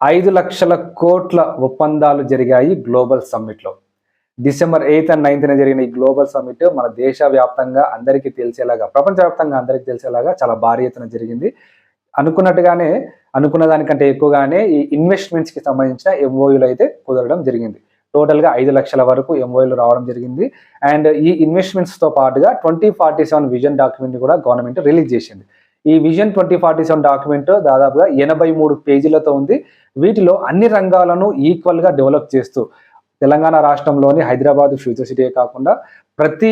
ఐదు లక్షల కోట్ల ఒప్పందాలు జరిగాయి గ్లోబల్ సమ్మిట్లో. డిసెంబర్ ఎయిత్ అండ్ నైన్త్న జరిగిన ఈ గ్లోబల్ సమ్మిట్ మన దేశ వ్యాప్తంగా అందరికీ తెలిసేలాగా ప్రపంచవ్యాప్తంగా అందరికీ తెలిసేలాగా చాలా భారీ ఎత్తున జరిగింది. అనుకున్నట్టుగానే అనుకున్న దానికంటే ఎక్కువగానే ఈ ఇన్వెస్ట్మెంట్స్కి సంబంధించిన ఎంఓయూలు అయితే కుదరడం జరిగింది. టోటల్గా ఐదు లక్షల వరకు ఎంఓయూలు రావడం జరిగింది. అండ్ ఈ ఇన్వెస్ట్మెంట్స్తో పాటుగా ట్వంటీ ఫార్టీ సెవెన్ విజన్ డాక్యుమెంట్ని కూడా గవర్నమెంట్ రిలీజ్ చేసింది. ఈ vision twenty forty seven document దాదాపుగా ఎనభై మూడు పేజీలతో ఉంది. వీటిలో అన్ని రంగాలను ఈక్వల్గా డెవలప్ చేస్తూ తెలంగాణ రాష్ట్రంలోని హైదరాబాద్ ఫ్యూచర్ సిటీ కాకుండా ప్రతి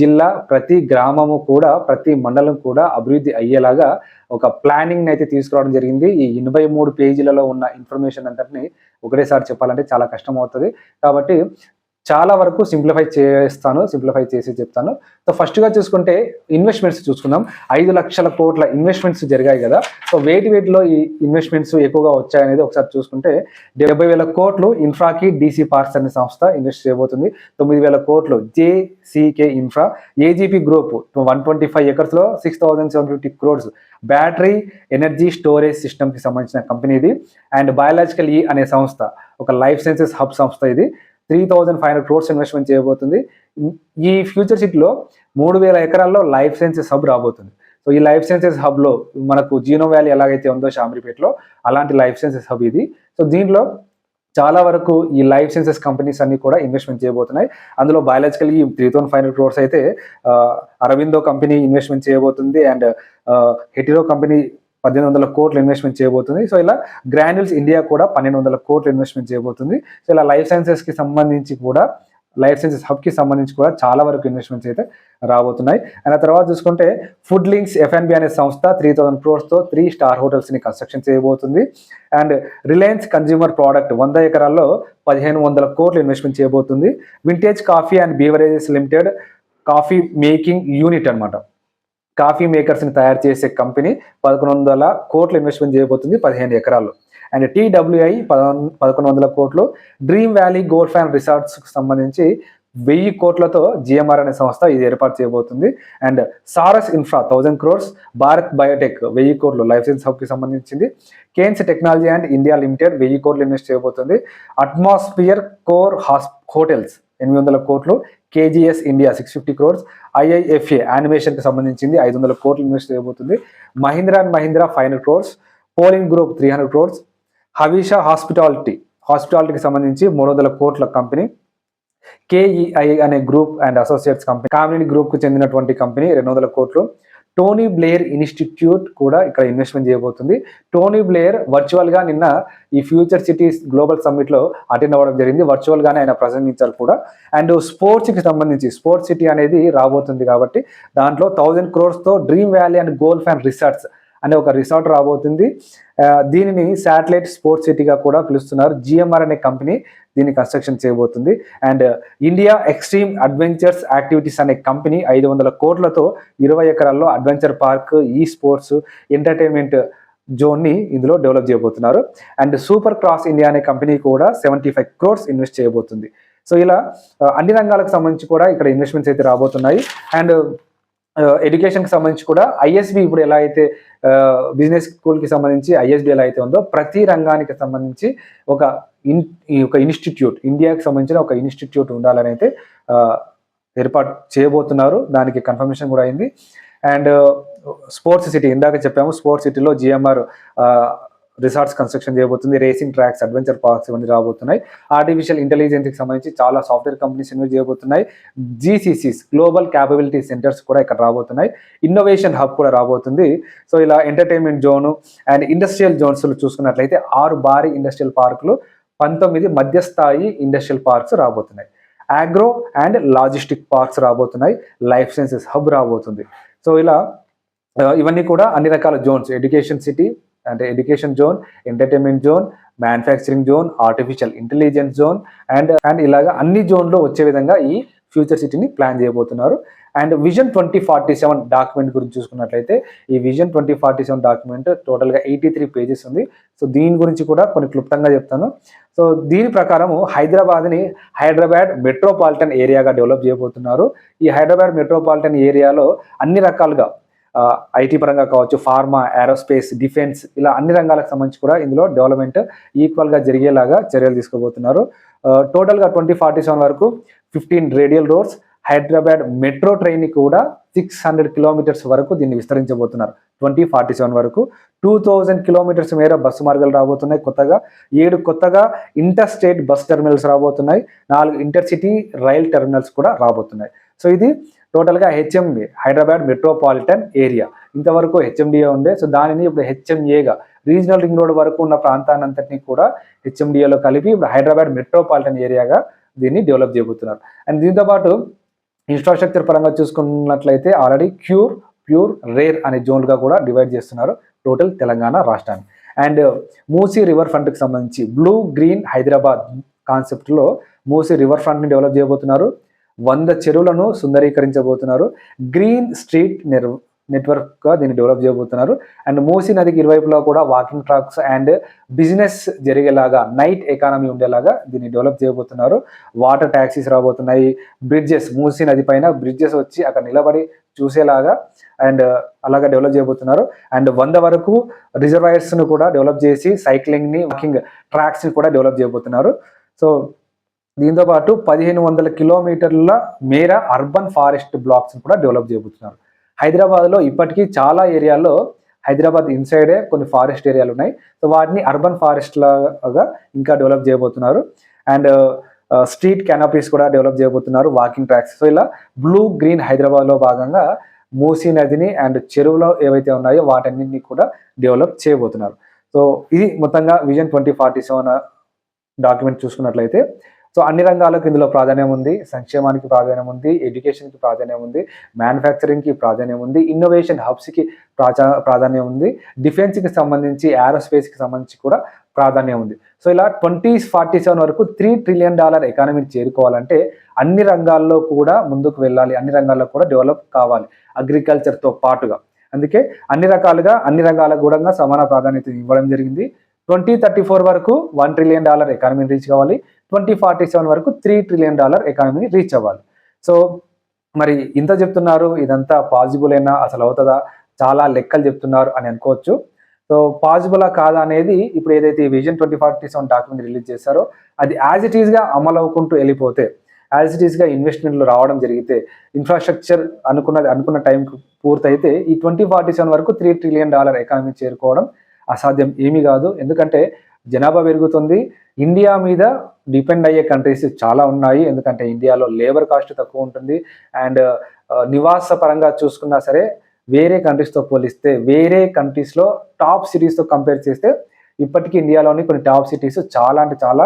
జిల్లా ప్రతి గ్రామము కూడా ప్రతి మండలం కూడా అభివృద్ధి అయ్యేలాగా ఒక ప్లానింగ్ అయితే తీసుకురావడం జరిగింది. ఈ ఎనభై మూడు పేజీలలో ఉన్న ఇన్ఫర్మేషన్ అంతటిని ఒకటేసారి చెప్పాలంటే చాలా కష్టం అవుతుంది కాబట్టి చాలా వరకు సింప్లిఫై చేస్తాను సింప్లిఫై చేసి చెప్తాను. సో ఫస్ట్గా చూసుకుంటే ఇన్వెస్ట్మెంట్స్ చూసుకుందాం. ఐదు లక్షల కోట్ల ఇన్వెస్ట్మెంట్స్ జరిగాయి కదా. సో వేటి వేటిలో ఈ ఇన్వెస్ట్మెంట్స్ ఎక్కువగా వచ్చాయనేది ఒకసారి చూసుకుంటే డెబ్బై వేల కోట్లు ఇన్ఫ్రాకి డీసీ పార్క్స్ అనే సంస్థ ఇన్వెస్ట్ చేయబోతుంది. తొమ్మిది వేల కోట్లు JCK infra AGP group one twenty five ఎకర్స్లో six thousand seven fifty crores battery energy storage సిస్టమ్కి సంబంధించిన కంపెనీ ఇది. అండ్ బయాలజికల్ ఈ అనే సంస్థ ఒక లైఫ్ సైన్సెస్ హబ్ సంస్థ ఇది. Three thousand five hundred crores investment చేయబోతుంది. ఈ ఫ్యూచర్ సిటీలో మూడు వేల ఎకరాల్లో లైఫ్ సైన్సెస్ హబ్ రాబోతుంది. సో ఈ లైఫ్ సైన్సెస్ హబ్లో మనకు జీనో వ్యాలీ ఎలాగైతే ఉందో షామిరిపేటలో అలాంటి లైఫ్ సైన్సెస్ హబ్ ఇది. సో దీంట్లో చాలా వరకు ఈ లైఫ్ సైన్సెస్ కంపెనీస్ అన్ని కూడా ఇన్వెస్ట్మెంట్ చేయబోతున్నాయి. అందులో బయాలజికల్ ఈ three thousand five hundred crores అయితే అరవిందో కంపెనీ ఇన్వెస్ట్మెంట్ చేయబోతుంది. అండ్ హెటిరో కంపెనీ పద్దెనిమిది వందల కోట్లు ఇన్వెస్ట్మెంట్ చేయబోతుంది. సో ఇలా గ్రాన్యుల్స్ ఇండియా కూడా పన్నెండు వందల కోట్లు ఇన్వెస్ట్మెంట్ చేయబోతుంది. సో ఇలా లైఫ్ సైన్సెస్కి సంబంధించి కూడా లైఫ్ సైన్సెస్ హబ్కి సంబంధించి కూడా చాలా వరకు ఇన్వెస్ట్మెంట్స్ అయితే రాబోతున్నాయి. అండ్ ఆ తర్వాత చూసుకుంటే ఫుడ్ లింక్స్ ఎఫ్ఎన్బి అనే సంస్థ త్రీ థౌసండ్ క్రోర్స్తో త్రీ స్టార్ హోటల్స్ని కన్స్ట్రక్షన్ చేయబోతుంది. అండ్ రిలయన్స్ కన్జ్యూమర్ ప్రోడక్ట్ వంద ఎకరాల్లో పదిహేను వందల కోట్లు ఇన్వెస్ట్మెంట్ చేయబోతుంది. Vintage coffee and beverages limited coffee making unit అనమాట కాఫీ మేకర్స్ని తయారు చేసే కంపెనీ పదకొండు వందల కోట్లు ఇన్వెస్ట్మెంట్ చేయబోతుంది పదిహేను ఎకరాలు అండ్ టీడబ్ల్యూఐ పదకొండు వందల కోట్లు డ్రీమ్ వ్యాలీ గోల్ఫ్ అండ్ రిసార్ట్స్కి సంబంధించి వెయ్యి కోట్లతో జిఎంఆర్ అనే సంస్థ ఇది ఏర్పాటు చేయబోతుంది. And Saras infra thousand crores Bharat biotech వెయ్యి కోట్లు లైఫ్ సైన్స్ హబ్కి సంబంధించింది. Kaynes technology and India limited వెయ్యి కోట్లు ఇన్వెస్ట్ చేయబోతుంది. అట్మాస్ఫియర్ కోర్ హాస్ హోటల్స్ ఎనిమిది వందల కోట్లు KGS India six fifty crores IIFA యానిమేషన్కి సంబంధించింది ఐదు వందల కోట్లు ఇన్వెస్ట్ చేయబోతుంది. Mahindra and Mahindra five hundred crores polling group three hundred crores Havisha hospitality హాస్పిటాలిటీకి సంబంధించి మూడు వందల కోట్ల కంపెనీ కేఈఐ అనే group and associates company Kamini గ్రూప్కు చెందినటువంటి కంపెనీ రెండు వందల కోట్లు. టోనీ బ్లేయర్ ఇన్స్టిట్యూట్ కూడా ఇక్కడ ఇన్వెస్ట్మెంట్ చేయబోతుంది. టోనీ బ్లేయర్ వర్చువల్గా నిన్న ఈ ఫ్యూచర్ సిటీస్ గ్లోబల్ సమ్మిట్లో అటెండ్ అవ్వడం జరిగింది. వర్చువల్ గానే ఆయన ప్రసంగించారు కూడా. అండ్ స్పోర్ట్స్కి సంబంధించి స్పోర్ట్స్ సిటీ అనేది రాబోతుంది కాబట్టి దాంట్లో thousand క్రోర్స్తో dream valley and golf and resorts అనే ఒక రిసార్ట్ రాబోతుంది. దీనిని శాటిలైట్ స్పోర్ట్స్ సిటీగా కూడా పిలుస్తున్నారు. జిఎంఆర్ అనే కంపెనీ దీన్ని కన్స్ట్రక్షన్ చేయబోతుంది. And India extreme adventures activities అనే కంపెనీ ఐదు వందల కోట్లతో ఇరవై ఎకరాల్లో అడ్వెంచర్ పార్క్ ఈ స్పోర్ట్స్ ఎంటర్టైన్మెంట్ జోన్ని ఇందులో డెవలప్ చేయబోతున్నారు. అండ్ సూపర్ క్రాస్ ఇండియా అనే కంపెనీ కూడా సెవెంటీ ఫైవ్ క్రోర్స్ ఇన్వెస్ట్ చేయబోతుంది. సో ఇలా అన్ని రంగాలకు సంబంధించి కూడా ఇక్కడ ఇన్వెస్ట్మెంట్స్ అయితే రాబోతున్నాయి. అండ్ ఎడ్యుకేషన్కి సంబంధించి కూడా ఐఎస్బి ఇప్పుడు ఎలా అయితే బిజినెస్ స్కూల్కి సంబంధించి ఐఎస్డిఎల్ అయితే ఉందో ప్రతి రంగానికి సంబంధించి ఒక ఇన్ ఈ ఒక ఇన్స్టిట్యూట్ ఇండియాకి సంబంధించిన ఒక ఇన్స్టిట్యూట్ ఉండాలని అయితే ఏర్పాటు చేయబోతున్నారు. దానికి కన్ఫర్మేషన్ కూడా అయింది. అండ్ స్పోర్ట్స్ సిటీ ఇందాక చెప్పాము స్పోర్ట్స్ సిటీలో జిఎంఆర్ రిసార్ట్స్ కన్స్ట్రక్షన్ చేయబోతుంది రేసింగ్ ట్రాక్స్ అడ్వెంచర్ పార్క్స్ ఇవన్నీ రాబోతున్నాయి. ఆర్టిఫిషియల్ ఇంటెలిజెన్స్కి సంబంధించి చాలా సాఫ్ట్వేర్ కంపెనీస్ ఇన్వెస్ట్ చేయబోతున్నాయి. జీసీసీస్ గ్లోబల్ క్యాపబిలిటీ సెంటర్స్ కూడా ఇక్కడ రాబోతున్నాయి. ఇన్నోవేషన్ హబ్ కూడా రాబోతుంది. సో ఇలా entertainment zone and industrial zones చూసుకున్నట్లయితే ఆరు భారీ ఇండస్ట్రియల్ పార్కులు పంతొమ్మిది మధ్యస్థాయి ఇండస్ట్రియల్ పార్క్స్ రాబోతున్నాయి. ఆగ్రో అండ్ లాజిస్టిక్ పార్క్స్ రాబోతున్నాయి. లైఫ్ సైన్సెస్ హబ్ రాబోతుంది. సో ఇలా ఇవన్నీ కూడా అన్ని రకాల జోన్స్ ఎడ్యుకేషన్ సిటీ అంటే education zone entertainment zone manufacturing zone artificial intelligence zone and and ఇలాగా అన్ని జోన్లో వచ్చే విధంగా ఈ ఫ్యూచర్ సిటీని ప్లాన్ చేయబోతున్నారు. And vision twenty forty seven document గురించి చూసుకున్నట్లయితే ఈ vision twenty forty seven document టోటల్గా ఎయిటీ త్రీ పేజెస్ ఉంది. సో దీని గురించి కూడా కొన్ని క్లుప్తంగా చెప్తాను. సో దీని ప్రకారము హైదరాబాద్ని హైదరాబాద్ మెట్రోపాలిటన్ ఏరియాగా డెవలప్ చేయబోతున్నారు. ఈ హైదరాబాద్ మెట్రోపాలిటన్ ఏరియాలో అన్ని రకాలుగా ఐటీ పరంగా కావచ్చు ఫార్మా ఏరోస్పేస్ డిఫెన్స్ ఇలా అన్ని రంగాలకు సంబంధించి కూడా ఇందులో డెవలప్మెంట్ ఈక్వల్గా జరిగేలాగా చర్యలు తీసుకోబోతున్నారు. టోటల్గా ట్వంటీ ఫార్టీ సెవెన్ వరకు fifteen radial roads Hyderabad metro train కూడా సిక్స్ హండ్రెడ్ కిలోమీటర్స్ వరకు దీన్ని విస్తరించబోతున్నారు. ట్వంటీ ఫార్టీ సెవెన్ వరకు టూ థౌజండ్ కిలోమీటర్స్ మేర బస్సు మార్గాలు రాబోతున్నాయి. కొత్తగా ఏడు కొత్తగా ఇంటర్ స్టేట్ బస్ టెర్మినల్స్ రాబోతున్నాయి. నాలుగు ఇంటర్సిటీ రైల్ టెర్మినల్స్ కూడా రాబోతున్నాయి. సో ఇది టోటల్గా హెచ్ఎండి హైదరాబాద్ మెట్రోపాలిటన్ ఏరియా. ఇంతవరకు హెచ్ఎండిఏ ఉండే సో దానిని ఇప్పుడు హెచ్ఎంఏగా రీజనల్ రింగ్ రోడ్ వరకు ఉన్న ప్రాంతాన్నంతటినీ కూడా హెచ్ఎండిఏలో కలిపి ఇప్పుడు హైదరాబాద్ మెట్రోపాలిటన్ ఏరియాగా దీన్ని డెవలప్ చేయబోతున్నారు. అండ్ దీంతోపాటు ఇన్ఫ్రాస్ట్రక్చర్ పరంగా చూసుకున్నట్లయితే ఆల్రెడీ క్యూర్ ప్యూర్ రేర్ అనే జోన్లుగా కూడా డివైడ్ చేస్తున్నారు టోటల్ తెలంగాణ రాష్ట్రాన్ని. అండ్ మూసీ రివర్ ఫ్రంట్కి సంబంధించి బ్లూ గ్రీన్ హైదరాబాద్ కాన్సెప్ట్లో మూసీ రివర్ ఫ్రంట్ని డెవలప్ చేయబోతున్నారు. వంద చెరువులను సుందరీకరించబోతున్నారు. గ్రీన్ స్ట్రీట్ నెర్ నెట్వర్క్గా దీన్ని డెవలప్ చేయబోతున్నారు. అండ్ మూసీ నదికి ఇరువైపులో కూడా వాకింగ్ ట్రాక్స్ అండ్ బిజినెస్ జరిగేలాగా నైట్ ఎకానమీ ఉండేలాగా దీన్ని డెవలప్ చేయబోతున్నారు. వాటర్ ట్యాక్సీస్ రాబోతున్నాయి. బ్రిడ్జెస్ మూసీ నది పైన బ్రిడ్జెస్ వచ్చి అక్కడ నిలబడి చూసేలాగా అండ్ అలాగా డెవలప్ చేయబోతున్నారు. అండ్ వంద వరకు రిజర్వాయర్స్ను కూడా డెవలప్ చేసి సైక్లింగ్ని వాకింగ్ ట్రాక్స్ని కూడా డెవలప్ చేయబోతున్నారు. సో దీంతో పాటు పదిహేను వందల కిలోమీటర్ల మేర అర్బన్ ఫారెస్ట్ బ్లాక్స్ కూడా డెవలప్ చేయబోతున్నారు. హైదరాబాద్లో ఇప్పటికీ చాలా ఏరియాల్లో హైదరాబాద్ ఇన్సైడే కొన్ని ఫారెస్ట్ ఏరియాలు ఉన్నాయి. సో వాటిని అర్బన్ ఫారెస్ట్ లాగా ఇంకా డెవలప్ చేయబోతున్నారు. అండ్ స్ట్రీట్ కెనపీస్ కూడా డెవలప్ చేయబోతున్నారు వాకింగ్ ట్రాక్స్. సో ఇలా బ్లూ గ్రీన్ హైదరాబాద్లో భాగంగా మూసీ నదిని అండ్ చెరువులో ఏవైతే ఉన్నాయో వాటన్నింటినీ కూడా డెవలప్ చేయబోతున్నారు. సో ఇది మొత్తంగా vision twenty forty seven document చూసుకున్నట్లయితే సో అన్ని రంగాలకు ఇందులో ప్రాధాన్యం ఉంది సంక్షేమానికి ప్రాధాన్యం ఉంది ఎడ్యుకేషన్కి ప్రాధాన్యం ఉంది మ్యానుఫ్యాక్చరింగ్కి ప్రాధాన్యం ఉంది ఇన్నోవేషన్ హబ్స్కి ప్రాచా ప్రాధాన్యం ఉంది డిఫెన్స్కి సంబంధించి ఏరోస్పేస్కి సంబంధించి కూడా ప్రాధాన్యం ఉంది. సో ఇలా ట్వంటీ ఫార్టీ సెవెన్ వరకు త్రీ ట్రిలియన్ డాలర్ ఎకానమీని చేరుకోవాలంటే అన్ని రంగాల్లో కూడా ముందుకు వెళ్ళాలి అన్ని రంగాల్లో కూడా డెవలప్ కావాలి అగ్రికల్చర్తో పాటుగా. అందుకే అన్ని రకాలుగా అన్ని రంగాలకు కూడా సమాన ప్రాధాన్యత ఇవ్వడం జరిగింది. ట్వంటీ థర్టీ ఫోర్ వరకు వన్ ట్రిలియన్ డాలర్ ఎకానమీని రీచ్ కావాలి. ట్వంటీ ఫార్టీ సెవెన్ వరకు త్రీ ట్రిలియన్ డాలర్ ఎకానమీని రీచ్ అవ్వాలి. సో మరి ఇంత చెప్తున్నారు ఇదంతా పాసిబుల్ అయినా అసలు అవుతుందా? చాలా లెక్కలు చెప్తున్నారు అని అనుకోవచ్చు. సో పాసిబులా కాదా అనేది ఇప్పుడు ఏదైతే vision twenty forty seven document release చేశారో అది యాజ్ ఇట్ ఈస్గా అమలు అవ్వకుంటూ వెళ్ళిపోతే యాజ్ ఇట్ ఈస్గా ఇన్వెస్ట్మెంట్లు రావడం జరిగితే ఇన్ఫ్రాస్ట్రక్చర్ అనుకున్నది అనుకున్న టైంకి పూర్తయితే ఈ ట్వంటీ ఫార్టీ సెవెన్ వరకు త్రీ ట్రిలియన్ డాలర్ ఎకానమీ చేరుకోవడం అసాధ్యం ఏమీ కాదు. ఎందుకంటే జనాభా పెరుగుతుంది. ఇండియా మీద డిపెండ్ అయ్యే కంట్రీస్ చాలా ఉన్నాయి. ఎందుకంటే ఇండియాలో లేబర్ కాస్ట్ తక్కువ ఉంటుంది. అండ్ నివాస పరంగా చూసుకున్నా సరే వేరే కంట్రీస్తో పోలిస్తే వేరే కంట్రీస్లో టాప్ సిటీస్తో కంపేర్ చేస్తే ఇప్పటికీ ఇండియాలోని కొన్ని టాప్ సిటీస్ చాలా అంటే చాలా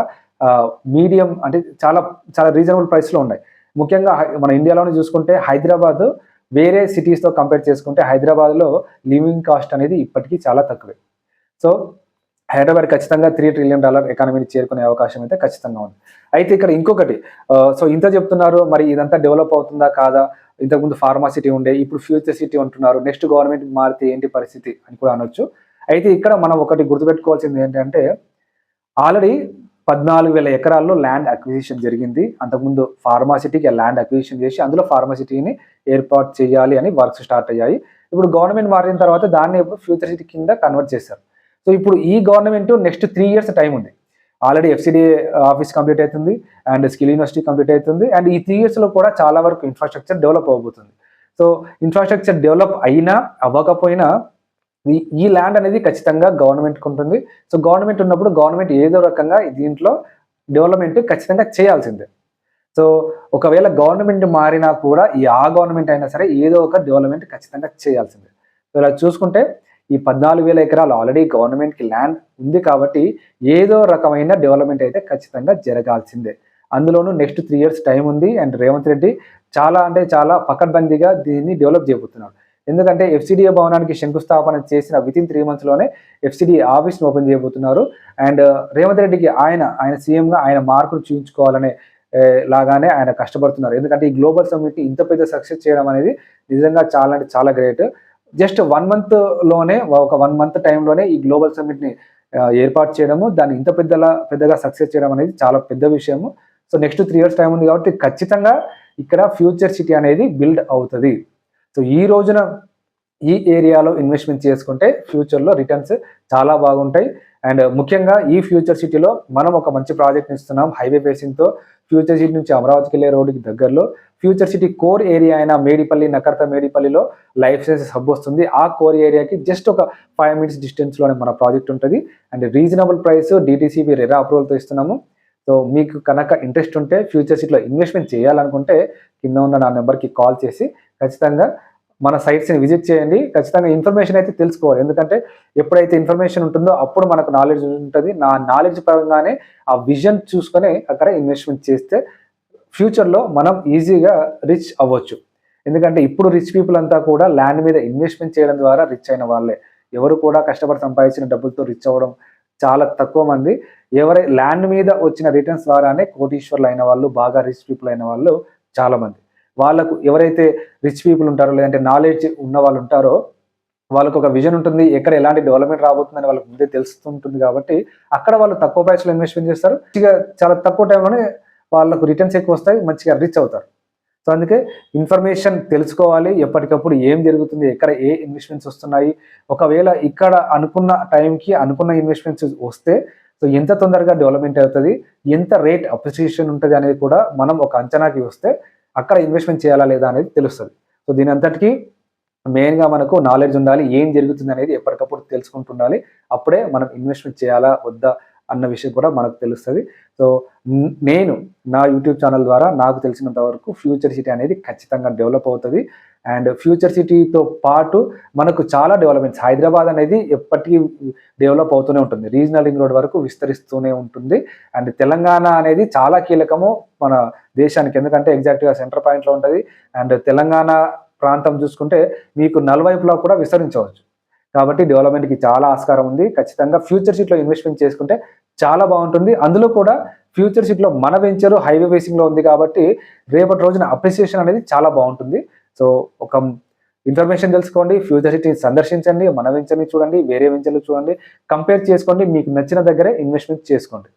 మీడియం అంటే చాలా చాలా రీజనబుల్ ప్రైస్లో ఉన్నాయి. ముఖ్యంగా మన ఇండియాలోనే చూసుకుంటే హైదరాబాద్ వేరే సిటీస్తో కంపేర్ చేసుకుంటే హైదరాబాద్లో లివింగ్ కాస్ట్ అనేది ఇప్పటికీ చాలా తక్కువే. సో హైదరాబాద్ ఖచ్చితంగా త్రీ ట్రిలియన్ డాలర్ ఎకానమీని చేరుకునే అవకాశం అయితే ఖచ్చితంగా ఉంది. అయితే ఇక్కడ ఇంకొకటి సో ఇంత చెప్తున్నారు మరి ఇదంతా డెవలప్ అవుతుందా కాదా? ఇంతకుముందు ఫార్మా సిటీ ఉండే ఇప్పుడు ఫ్యూచర్ సిటీ ఉంటున్నారు నెక్స్ట్ గవర్నమెంట్ మారితే ఏంటి పరిస్థితి అని కూడా అనొచ్చు. అయితే ఇక్కడ మనం ఒకటి గుర్తుపెట్టుకోవాల్సింది ఏంటంటే ఆల్రెడీ పద్నాలుగు వేల ఎకరాల్లో ల్యాండ్ అక్విజిషన్ జరిగింది. అంతకుముందు ఫార్మాసిటీకి ల్యాండ్ అక్విజిషన్ చేసి అందులో ఫార్మాసిటీని ఏర్పాటు చేయాలి అని వర్క్స్ స్టార్ట్ అయ్యాయి. ఇప్పుడు గవర్నమెంట్ మారిన తర్వాత దాన్ని ఇప్పుడు ఫ్యూచర్ సిటీ కింద కన్వర్ట్ చేశారు. సో ఇప్పుడు ఈ government next three years time ఉంది. ఆల్రెడీ ఎఫ్సిడి ఆఫీస్ కంప్లీట్ అవుతుంది అండ్ స్కిల్ యూనివర్సిటీ కంప్లీట్ అవుతుంది అండ్ ఈ త్రీ ఇయర్స్లో కూడా చాలా వరకు ఇన్ఫ్రాస్ట్రక్చర్ డెవలప్ అవబోతుంది. సో ఇన్ఫ్రాస్ట్రక్చర్ డెవలప్ అయినా అవ్వకపోయినా ఈ ల్యాండ్ అనేది ఖచ్చితంగా గవర్నమెంట్కి ఉంటుంది. సో గవర్నమెంట్ ఉన్నప్పుడు గవర్నమెంట్ ఏదో రకంగా దీంట్లో డెవలప్మెంట్ ఖచ్చితంగా చేయాల్సిందే. సో ఒకవేళ గవర్నమెంట్ మారినా కూడా ఈ ఆ గవర్నమెంట్ అయినా సరే ఏదో ఒక డెవలప్మెంట్ ఖచ్చితంగా చేయాల్సిందే. సో ఇలా చూసుకుంటే ఈ పద్నాలుగు వేల ఎకరాలు ఆల్రెడీ గవర్నమెంట్కి ల్యాండ్ ఉంది కాబట్టి ఏదో రకమైన డెవలప్మెంట్ అయితే ఖచ్చితంగా జరగాల్సిందే. అందులోనూ నెక్స్ట్ త్రీ ఇయర్స్ టైం ఉంది అండ్ రేవంత్ రెడ్డి చాలా అంటే చాలా పకడ్బందీగా దీన్ని డెవలప్ చేయబోతున్నాడు. ఎందుకంటే ఎఫ్సిడిఏ భవనానికి శంకుస్థాపన చేసిన విత్ ఇన్ త్రీ మంత్స్లోనే ఎఫ్సిడిఏ ఆఫీస్ని ఓపెన్ చేయబోతున్నారు. అండ్ uh, రేవంత్ రెడ్డికి ఆయన ఆయన సీఎంగా ఆయన మార్కులు చూపించుకోవాలనే లాగానే ఆయన కష్టపడుతున్నారు. ఎందుకంటే ఈ గ్లోబల్ సమ్మిట్ ఇంత పెద్ద సక్సెస్ చేయడం అనేది నిజంగా చాలా అంటే చాలా గ్రేట్ జస్ట్ వన్ మంత్లోనే ఒక వన్ మంత్ టైంలోనే ఈ గ్లోబల్ సమ్మిట్ని ఏర్పాటు చేయడము దాన్ని ఇంత పెద్దలా పెద్దగా సక్సెస్ చేయడం అనేది చాలా పెద్ద విషయము. So next three years time ఉంది కాబట్టి ఖచ్చితంగా ఇక్కడ ఫ్యూచర్ సిటీ అనేది బిల్డ్ అవుతుంది. సో ఈ రోజున ఈ ఏరియాలో ఇన్వెస్ట్మెంట్ చేసుకుంటే ఫ్యూచర్లో రిటర్న్స్ చాలా బాగుంటాయి. అండ్ ముఖ్యంగా ఈ ఫ్యూచర్ సిటీలో మనం ఒక మంచి ప్రాజెక్ట్ ఇస్తున్నాం హైవే బేసింగ్తో ఫ్యూచర్ సిటీ నుంచి అమరావతికి వెళ్ళే రోడ్డుకి దగ్గరలో ఫ్యూచర్ సిటీ కోర్ ఏరియా అయిన మేడిపల్లి నకర్త మేడిపల్లిలో లైఫ్ సైన్సెస్ హబ్ వస్తుంది. ఆ కోర్ ఏరియాకి జస్ట్ ఒక ఫైవ్ మినిట్స్ డిస్టెన్స్లోనే మన ప్రాజెక్ట్ ఉంటుంది. And reasonable price DTCP RERA అప్రూవల్తో ఇస్తున్నాము. సో మీకు కనుక ఇంట్రెస్ట్ ఉంటే ఫ్యూచర్ సిటీలో ఇన్వెస్ట్మెంట్ చేయాలనుకుంటే కింద ఉన్న నా నెంబర్కి కాల్ చేసి ఖచ్చితంగా మన సైట్స్ని విజిట్ చేయండి. ఖచ్చితంగా ఇన్ఫర్మేషన్ అయితే తెలుసుకోవాలి. ఎందుకంటే ఎప్పుడైతే ఇన్ఫర్మేషన్ ఉంటుందో అప్పుడు మనకు నాలెడ్జ్ ఉంటుంది. నా నాలెడ్జ్ పరంగానే ఆ విజన్ చూసుకొని అక్కడ ఇన్వెస్ట్మెంట్ చేస్తే ఫ్యూచర్లో మనం ఈజీగా రిచ్ అవ్వచ్చు. ఎందుకంటే ఇప్పుడు రిచ్ పీపుల్ అంతా కూడా ల్యాండ్ మీద ఇన్వెస్ట్మెంట్ చేయడం ద్వారా రిచ్ అయిన వాళ్ళే. ఎవరు కూడా కష్టపడి సంపాదించిన డబ్బులతో రిచ్ అవ్వడం చాలా తక్కువ మంది. ఎవరై ల్యాండ్ మీద వచ్చిన రిటర్న్స్ ద్వారానే కోటీశ్వర్లు అయిన వాళ్ళు బాగా రిచ్ పీపుల్ అయిన వాళ్ళు చాలామంది వాళ్ళకు ఎవరైతే రిచ్ పీపుల్ ఉంటారో లేదంటే నాలెడ్జ్ ఉన్న వాళ్ళు ఉంటారో వాళ్ళకు ఒక విజన్ ఉంటుంది ఎక్కడ ఎలాంటి డెవలప్మెంట్ రాబోతుందని వాళ్ళకి ముందే తెలుస్తుంటుంది కాబట్టి అక్కడ వాళ్ళు తక్కువ ప్రైస్లో ఇన్వెస్ట్మెంట్ చేస్తారు. మంచిగా చాలా తక్కువ టైంలోనే వాళ్ళకు రిటర్న్స్ ఎక్కువ వస్తాయి మంచిగా రిచ్ అవుతారు. సో అందుకే ఇన్ఫర్మేషన్ తెలుసుకోవాలి ఎప్పటికప్పుడు ఏం జరుగుతుంది ఎక్కడ ఏ ఇన్వెస్ట్మెంట్స్ వస్తున్నాయి. ఒకవేళ ఇక్కడ అనుకున్న టైంకి అనుకున్న ఇన్వెస్ట్మెంట్స్ వస్తే సో ఎంత తొందరగా డెవలప్మెంట్ అవుతుంది ఎంత రేట్ అప్రిసియేషన్ ఉంటుంది అనేది కూడా మనం ఒక అంచనాకి వస్తే అక్కడ ఇన్వెస్ట్మెంట్ చేయాలా లేదా అనేది తెలుస్తుంది. సో దీని అంతటికీ మెయిన్గా మనకు నాలెడ్జ్ ఉండాలి ఏం జరుగుతుంది అనేది ఎప్పటికప్పుడు తెలుసుకుంటుండాలి అప్పుడే మనం ఇన్వెస్ట్మెంట్ చేయాలా వద్దా అన్న విషయం కూడా మనకు తెలుస్తుంది. సో నేను నా యూట్యూబ్ ఛానల్ ద్వారా నాకు తెలిసినంత వరకు ఫ్యూచర్ సిటీ అనేది ఖచ్చితంగా డెవలప్ అవుతుంది. అండ్ ఫ్యూచర్ సిటీతో పాటు మనకు చాలా డెవలప్మెంట్స్ హైదరాబాద్ అనేది ఎప్పటికీ డెవలప్ అవుతూనే ఉంటుంది. రీజనల్ రింగ్ రోడ్ వరకు విస్తరిస్తూనే ఉంటుంది. అండ్ తెలంగాణ అనేది చాలా కీలకము మన దేశానికి. ఎందుకంటే ఎగ్జాక్ట్గా సెంటర్ పాయింట్లో ఉంటుంది. అండ్ తెలంగాణ ప్రాంతం చూసుకుంటే మీకు నలువైపులా కూడా విస్తరించవచ్చు. కాబట్టి డెవలప్మెంట్కి చాలా ఆస్కారం ఉంది. ఖచ్చితంగా ఫ్యూచర్ షీట్లో ఇన్వెస్ట్మెంట్ చేసుకుంటే చాలా బాగుంటుంది. అందులో కూడా ఫ్యూచర్ షీట్లో మన వెంచర్ హైవే వేసింగ్లో ఉంది కాబట్టి రేపటి రోజున అప్రిసియేషన్ అనేది చాలా బాగుంటుంది. సో ఒక ఇన్ఫర్మేషన్ తెలుసుకోండి. ఫ్యూచర్ సిటీ సందర్శించండి. మన వెంచర్ని చూడండి. వేరే వెంచర్లు చూడండి. కంపేర్ చేసుకోండి. మీకు నచ్చిన దగ్గరే ఇన్వెస్ట్మెంట్ చేసుకోండి.